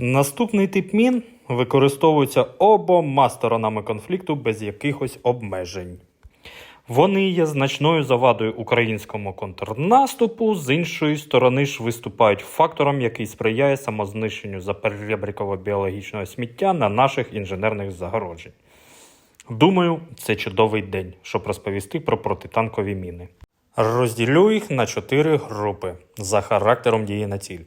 Наступний тип мін використовується обома сторонами конфлікту без якихось обмежень. Вони є значною завадою українському контрнаступу, з іншої сторони ж виступають фактором, який сприяє самознищенню заперебріково-біологічного сміття на наших інженерних загороджень. Думаю, це чудовий день, щоб розповісти про протитанкові міни. Розділю їх на чотири групи за характером дії на ціль: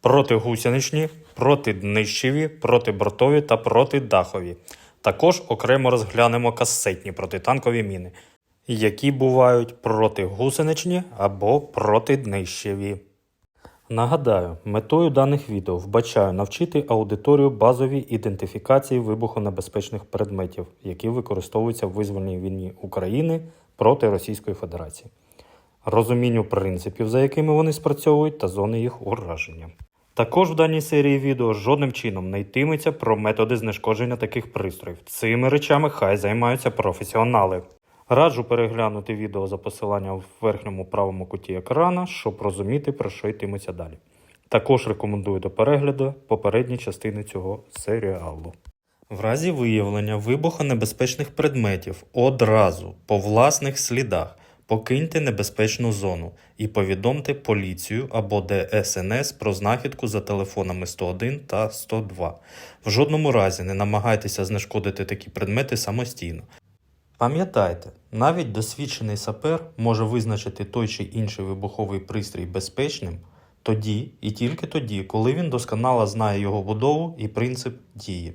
протигусеничні, протиднищеві, протибортові та протидахові. Також окремо розглянемо касетні протитанкові міни, які бувають протигусеничні або протиднищеві. Нагадаю, метою даних відео вбачаю навчити аудиторію базовій ідентифікації вибухонебезпечних предметів, які використовуються в визвольній війні України проти Російської Федерації, розумінню принципів, за якими вони спрацьовують, та зони їх ураження. Також в даній серії відео жодним чином не йтиметься про методи знешкодження таких пристроїв. Цими речами хай займаються професіонали. Раджу переглянути відео за посиланням в верхньому правому куті екрана, щоб розуміти, про що йтиметься далі. Також рекомендую до перегляду попередні частини цього серіалу. В разі виявлення вибухонебезпечних предметів одразу по власних слідах покиньте небезпечну зону і повідомте поліцію або ДСНС про знахідку за телефонами 101 та 102. В жодному разі не намагайтеся знешкодити такі предмети самостійно. Пам'ятайте, навіть досвідчений сапер може визначити той чи інший вибуховий пристрій безпечним тоді і тільки тоді, коли він досконало знає його будову і принцип дії.